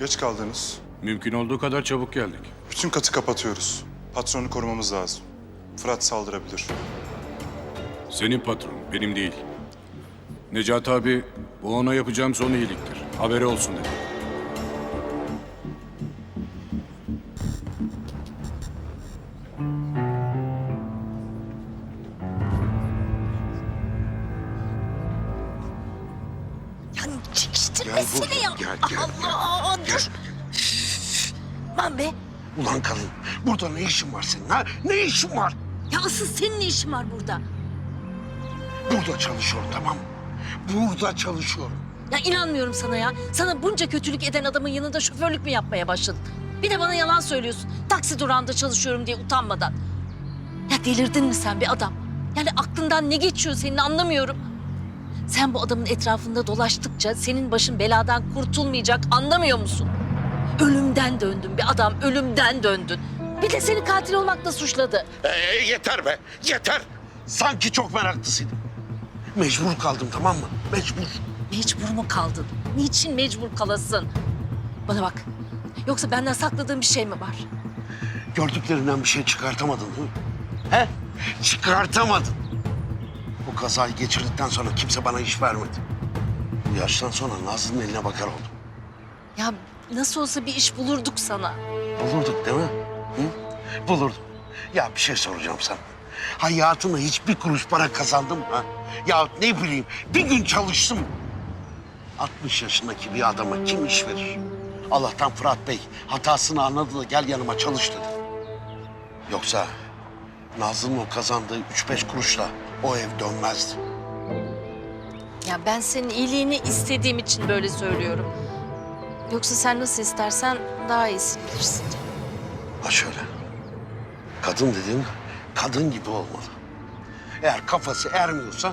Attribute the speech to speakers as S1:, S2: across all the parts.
S1: Geç kaldınız.
S2: Mümkün olduğu kadar çabuk geldik.
S1: Bütün katı kapatıyoruz. Patronu korumamız lazım. Fırat saldırabilir.
S2: Senin patron, benim değil. Necati abi, bu ona yapacağım son iyiliktir. Haberi olsun dedi.
S3: Yani çekiştirmesene ya.
S4: gel, gel,
S3: Allah dur. Lan be.
S4: Ulan kadın, burada ne işin var senin ha? Ne işin var?
S3: Ya asıl senin ne işin var burada?
S4: Burada çalışıyorum tamam mı? Burada çalışıyorum.
S3: Ya inanmıyorum sana ya. Sana bunca kötülük eden adamın yanında şoförlük mü yapmaya başladın? Bir de bana yalan söylüyorsun. Taksi durağında çalışıyorum diye utanmadan. Ya delirdin mi sen bir adam? Yani aklından ne geçiyor senin anlamıyorum. Sen bu adamın etrafında dolaştıkça senin başın beladan kurtulmayacak anlamıyor musun? Ölümden döndün bir adam, ölümden döndün. Bir de seni katil olmakla suçladı.
S4: Ee, yeter be, yeter. Sanki çok meraklısıydım. Mecbur kaldım tamam mı? Mecbur.
S3: Mecbur mu kaldın? Niçin mecbur kalasın? Bana bak. Yoksa benden sakladığın bir şey mi var?
S4: Gördüklerinden bir şey çıkartamadın hı? He? Çıkartamadın. Bu kazayı geçirdikten sonra kimse bana iş vermedi. Bu yaştan sonra Nazlı'nın eline bakar oldum.
S3: Ya nasıl olsa bir iş bulurduk sana.
S4: Bulurduk değil mi? Hı? Bulurduk. Ya bir şey soracağım sana. Hayatımda hiçbir kuruş para kazandım ha? Ya ne bileyim bir gün çalıştım. 60 yaşındaki bir adama kim iş verir? Allah'tan Fırat Bey hatasını anladı da gel yanıma çalış dedi. Yoksa Nazlı'nın o kazandığı üç beş kuruşla o ev dönmezdi.
S3: Ya ben senin iyiliğini istediğim için böyle söylüyorum. Yoksa sen nasıl istersen daha iyisini bilirsin.
S4: Ha şöyle. Kadın dediğin kadın gibi olmalı. Eğer kafası ermiyorsa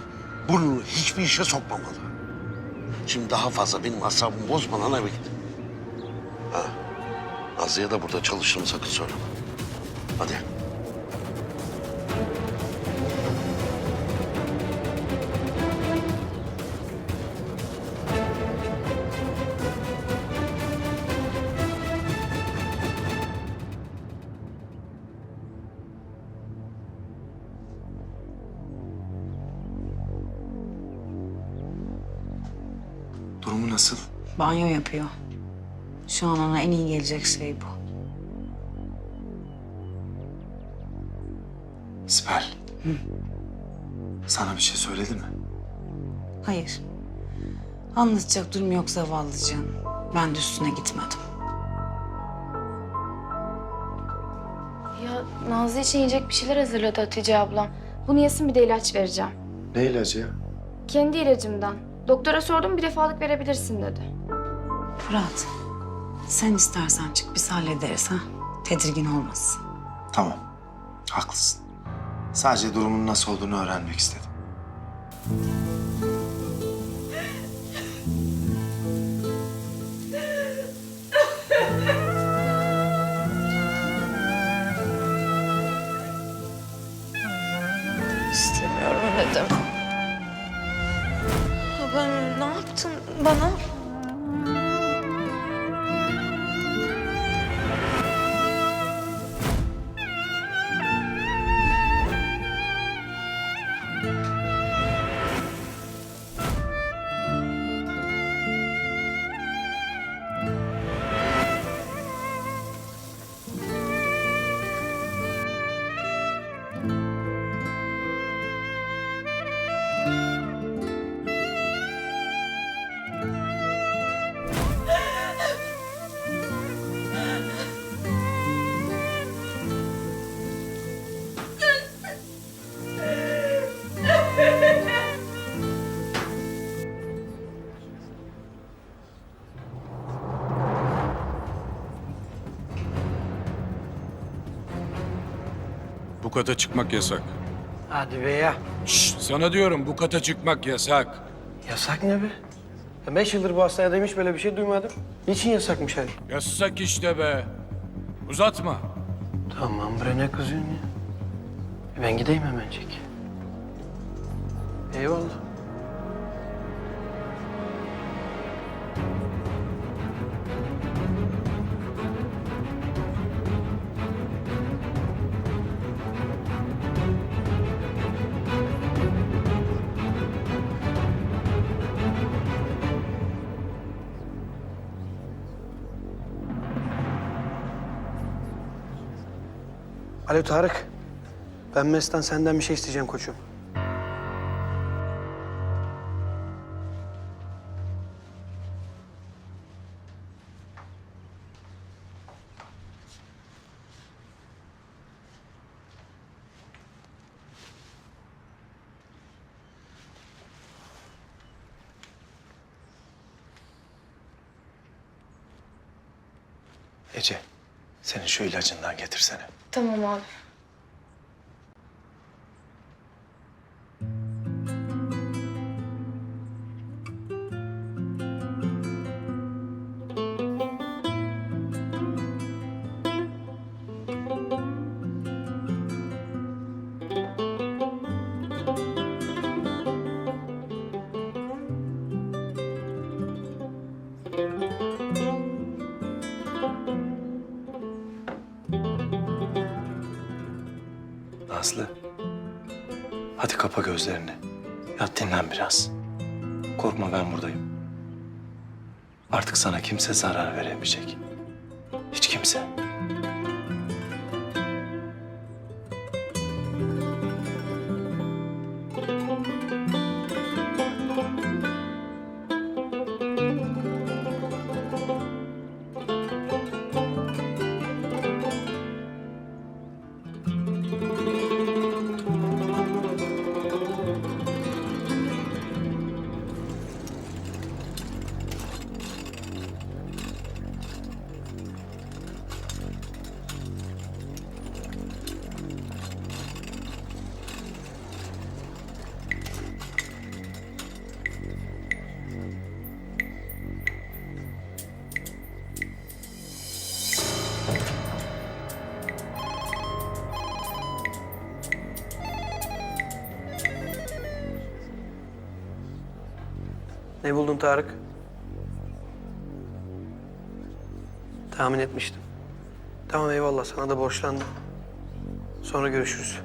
S4: burnunu hiçbir işe sokmamalı. Şimdi daha fazla benim asabımı bozmadan eve git. Ha. Nazlı'ya da burada çalıştığımı sakın söyleme. Hadi.
S5: Durumu nasıl?
S6: Banyo yapıyor. Şu an ona en iyi gelecek şey bu.
S5: Sibel. Sana bir şey söyledi mi?
S6: Hayır. Anlatacak durum yok zavallıcığın. Ben de üstüne gitmedim.
S7: Ya Nazlı için yiyecek bir şeyler hazırladı Hatice ablam. Bunu yesin bir de ilaç vereceğim.
S5: Ne ilacı ya?
S7: Kendi ilacımdan. Doktora sordum bir defalık verebilirsin dedi.
S6: Fırat, sen istersen çık biz hallederiz ha. Tedirgin olmasın.
S5: Tamam. Haklısın. Sadece durumun nasıl olduğunu öğrenmek istedim.
S7: Ne yaptın bana?
S2: Kata çıkmak yasak.
S8: Hadi be ya.
S2: Şşt, sana diyorum bu kata çıkmak yasak.
S8: Yasak ne be? Ya beş yıldır bu hastanedeymiş böyle bir şey duymadım. Niçin yasakmış hadi?
S2: Yasak işte be. Uzatma.
S8: Tamam bre ne kızıyorsun ya? E ben gideyim hemencik. Eyvallah. Alo Tarık. Ben Mesut'tan senden bir şey isteyeceğim koçum.
S5: Ece, senin şu ilacından getirsene.
S7: Tamam abi.
S5: Nazlı, hadi kapa gözlerini. Yat dinlen biraz. Korkma ben buradayım. Artık sana kimse zarar veremeyecek. Hiç kimse.
S8: Ne buldun Tarık? Tahmin etmiştim. Tamam eyvallah sana da borçlandım. Sonra görüşürüz.